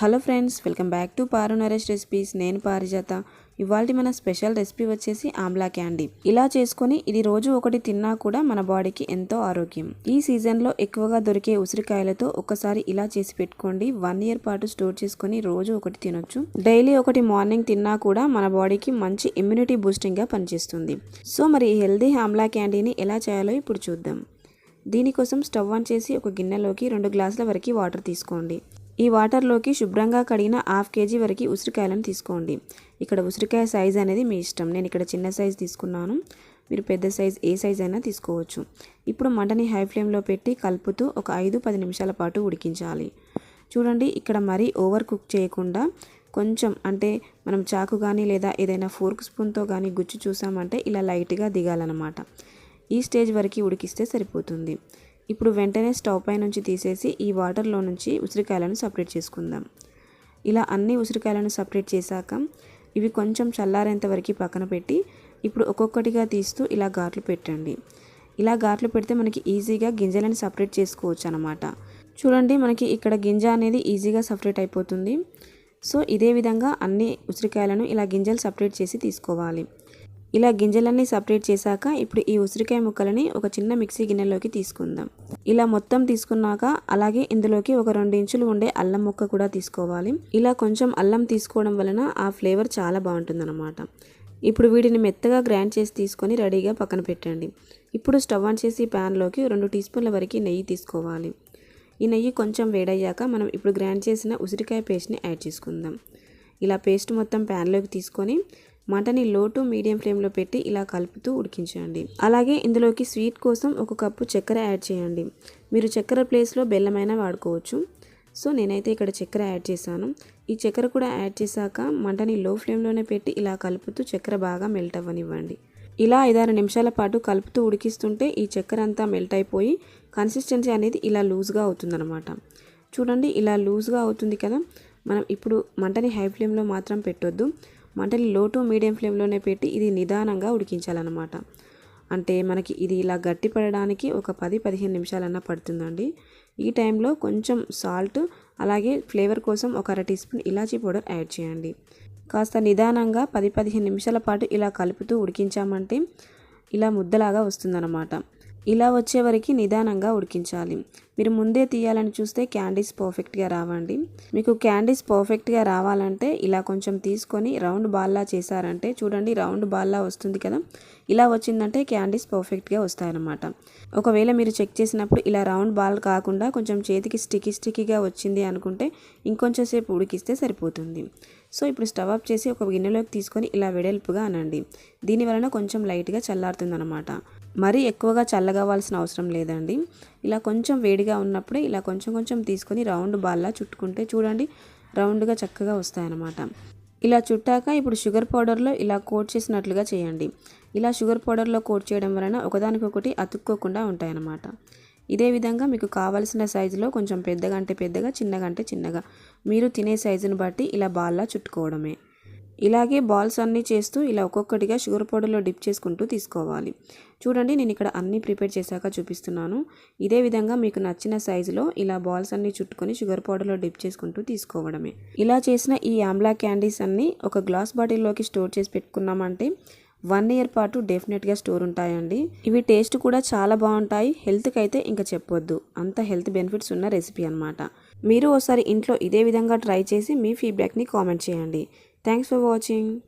Hello friends welcome back to Paru Naresh recipes. నేను పారిజాత. ఇవాళ మన స్పెషల్ రెసిపీ వచ్చేసి ఆమ్లా క్యాండీ. ఇలా చేసుకొని ఇది రోజు ఒకటి తిన్నా కూడా మన బాడీకి ఎంతో ఆరోగ్యం. ఈ సీజన్లో ఎక్కువగా దొరికే ఉసిరికాయలతో ఒకసారి ఇలా చేసి పెట్టుకోండి. వన్ ఇయర్ పాటు స్టోర్ చేసుకొని రోజు ఒకటి తినొచ్చు. డైలీ ఒకటి మార్నింగ్ తిన్నా కూడా మన బాడీకి మంచి ఇమ్యూనిటీ బూస్టింగ్గా పనిచేస్తుంది. సో మరి ఈ హెల్దీ ఆమ్లా క్యాండీని ఎలా చేయాలో ఇప్పుడు చూద్దాం. దీనికోసం స్టవ్ ఆన్ చేసి ఒక గిన్నెలోకి రెండు గ్లాసుల వరకు వాటర్ తీసుకోండి. ఈ వాటర్లోకి శుభ్రంగా కడిగిన హాఫ్ కేజీ వరకు ఉసిరికాయలను తీసుకోండి. ఇక్కడ ఉసిరికాయ సైజ్ అనేది మీ ఇష్టం. నేను ఇక్కడ చిన్న సైజ్ తీసుకున్నాను. మీరు పెద్ద సైజ్ ఏ సైజ్ అయినా తీసుకోవచ్చు. ఇప్పుడు మంటని హై ఫ్లేమ్లో పెట్టి కలుపుతూ ఒక ఐదు పది నిమిషాల పాటు ఉడికించాలి. చూడండి ఇక్కడ మరీ ఓవర్ కుక్ చేయకుండా కొంచెం అంటే మనం చాకు కానీ లేదా ఏదైనా ఫోర్క్ స్పూన్తో కానీ గుచ్చి చూసామంటే ఇలా లైట్గా దిగాలన్నమాట. ఈ స్టేజ్ వరకు ఉడికిస్తే సరిపోతుంది. ఇప్పుడు వెంటనే స్టవ్ పై నుంచి తీసేసి ఈ వాటర్లో నుంచి ఉసిరికాయలను సపరేట్ చేసుకుందాం. ఇలా అన్ని ఉసిరికాయలను సపరేట్ చేశాక ఇవి కొంచెం చల్లారేంత వరకు పక్కన పెట్టి ఇప్పుడు ఒక్కొక్కటిగా తీస్తూ ఇలా ఘాట్లు పెట్టండి. ఇలా ఘాట్లు పెడితే మనకి ఈజీగా గింజలను సపరేట్ చేసుకోవచ్చు అనమాట చూడండి మనకి ఇక్కడ గింజ అనేది ఈజీగా సపరేట్ అయిపోతుంది. సో ఇదే విధంగా అన్ని ఉసిరికాయలను ఇలా గింజలు సపరేట్ చేసి తీసుకోవాలి. ఇలా గింజలన్నీ సపరేట్ చేశాక ఇప్పుడు ఈ ఉసిరికాయ ముక్కలని ఒక చిన్న మిక్సీ గిన్నెలోకి తీసుకుందాం. ఇలా మొత్తం తీసుకున్నాక అలాగే ఇందులోకి ఒక రెండు ఇంచులు ఉండే అల్లం ముక్క కూడా తీసుకోవాలి. ఇలా కొంచెం అల్లం తీసుకోవడం వలన ఆ ఫ్లేవర్ చాలా బాగుంటుందన్నమాట. ఇప్పుడు వీటిని మెత్తగా గ్రైండ్ చేసి తీసుకొని రెడీగా పక్కన పెట్టండి. ఇప్పుడు స్టవ్ ఆన్ చేసి ప్యాన్లోకి రెండు టీ స్పూన్ల వరకు నెయ్యి తీసుకోవాలి. ఈ నెయ్యి కొంచెం వేడయ్యాక మనం ఇప్పుడు గ్రైండ్ చేసిన ఉసిరికాయ పేస్ట్ని యాడ్ చేసుకుందాం. ఇలా పేస్ట్ మొత్తం ప్యాన్లోకి తీసుకొని మంటని లోటు మీడియం ఫ్లేమ్లో పెట్టి ఇలా కలుపుతూ ఉడికించండి. అలాగే ఇందులోకి స్వీట్ కోసం ఒక కప్పు చక్కెర యాడ్ చేయండి. మీరు చక్కెర ప్లేస్లో బెల్లమైనా వాడుకోవచ్చు. సో నేనైతే ఇక్కడ చక్కెర యాడ్ చేశాను. ఈ చక్కెర కూడా యాడ్ చేశాక మంటని లో ఫ్లేమ్లోనే పెట్టి ఇలా కలుపుతూ చక్కెర బాగా మెల్ట్ అవ్వనివ్వండి. ఇలా ఐదారు నిమిషాల పాటు కలుపుతూ ఉడికిస్తుంటే ఈ చక్కెర అంతా మెల్ట్ అయిపోయి కన్సిస్టెన్సీ అనేది ఇలా లూజ్గా అవుతుందన్నమాట. చూడండి ఇలా లూజ్గా అవుతుంది కదా. మనం ఇప్పుడు మంటని హై ఫ్లేమ్లో మాత్రం పెట్టొద్దు. మంటని లో టు మీడియం ఫ్లేమ్లోనే పెట్టి ఇది నిదానంగా ఉడికించాలన్నమాట. అంటే మనకి ఇది ఇలా గట్టి పడడానికి ఒక పది పదిహేను నిమిషాలన్నా పడుతుందండి. ఈ టైంలో కొంచెం సాల్ట్ అలాగే ఫ్లేవర్ కోసం ఒక అర టీ స్పూన్ ఇలాచీ పౌడర్ యాడ్ చేయండి. కాస్త నిదానంగా పది పదిహేను నిమిషాల పాటు ఇలా కలుపుతూ ఉడికించామంటే ఇలా ముద్దలాగా వస్తుందన్నమాట. ఇలా వచ్చే వరకు నిదానంగా ఉడికించాలి. మీరు ముందే తీయాలని చూస్తే క్యాండీస్ పర్ఫెక్ట్గా రావండి. మీకు క్యాండీస్ పర్ఫెక్ట్గా రావాలంటే ఇలా కొంచెం తీసుకొని రౌండ్ బాల్లా చేశారంటే చూడండి రౌండ్ బాల్లా వస్తుంది కదా. ఇలా వచ్చిందంటే క్యాండీస్ పర్ఫెక్ట్గా వస్తాయన్నమాట. ఒకవేళ మీరు చెక్ చేసినప్పుడు ఇలా రౌండ్ బాల్ కాకుండా కొంచెం చేతికి స్టికీ స్టికీగా వచ్చింది అనుకుంటే ఇంకొంచెంసేపు ఉడికిస్తే సరిపోతుంది. సో ఇప్పుడు స్టవ్ ఆఫ్ చేసి ఒక గిన్నెలోకి తీసుకొని ఇలా వెడల్పుగా అనండి. దీని వలన కొంచెం లైట్గా చల్లారుతుందన్నమాట. మరీ ఎక్కువగా చల్లగవ్వాల్సిన అవసరం లేదండి. ఇలా కొంచెం వేడిగా ఉన్నప్పుడే ఇలా కొంచెం కొంచెం తీసుకొని రౌండ్ బాల్లా చుట్టుకుంటే చూడండి రౌండ్గా చక్కగా వస్తాయన్నమాట. ఇలా చుట్టాక ఇప్పుడు షుగర్ పౌడర్లో ఇలా కోట్ చేసినట్లుగా చేయండి. ఇలా షుగర్ పౌడర్లో కోట్ చేయడం వలన ఒకదానికొకటి అతుక్కోకుండా ఉంటాయన్నమాట. ఇదే విధంగా మీకు కావలసిన సైజులో కొంచెం పెద్దగా అంటే పెద్దగా చిన్నగా అంటే చిన్నగా. మీరు తినే సైజుని బట్టి ఇలా బాల్లా చుట్టుకోవడమే. ఇలాగే బాల్స్ అన్నీ చేస్తూ ఇలా ఒక్కొక్కటిగా షుగర్ పౌడర్లో డిప్ చేసుకుంటూ తీసుకోవాలి. చూడండి నేను ఇక్కడ అన్నీ ప్రిపేర్ చేశాక చూపిస్తున్నాను. ఇదే విధంగా మీకు నచ్చిన సైజులో ఇలా బాల్స్ అన్నీ చుట్టుకొని షుగర్ పౌడర్లో డిప్ చేసుకుంటూ తీసుకోవడమే. ఇలా చేసిన ఈ ఆమ్లా క్యాండీస్ అన్నీ ఒక గ్లాస్ బాటిల్లోకి స్టోర్ చేసి పెట్టుకున్నామంటే వన్ ఇయర్ పాటు డెఫినెట్గా స్టోర్ ఉంటాయండి. ఇవి టేస్ట్ కూడా చాలా బాగుంటాయి. హెల్త్కి అయితే ఇంకా చెప్పొద్దు. అంత హెల్త్ బెనిఫిట్స్ ఉన్న రెసిపీ అనమాట మీరు ఒకసారి ఇంట్లో ఇదే విధంగా ట్రై చేసి మీ ఫీడ్బ్యాక్ని కామెంట్ చేయండి. thanks for watching.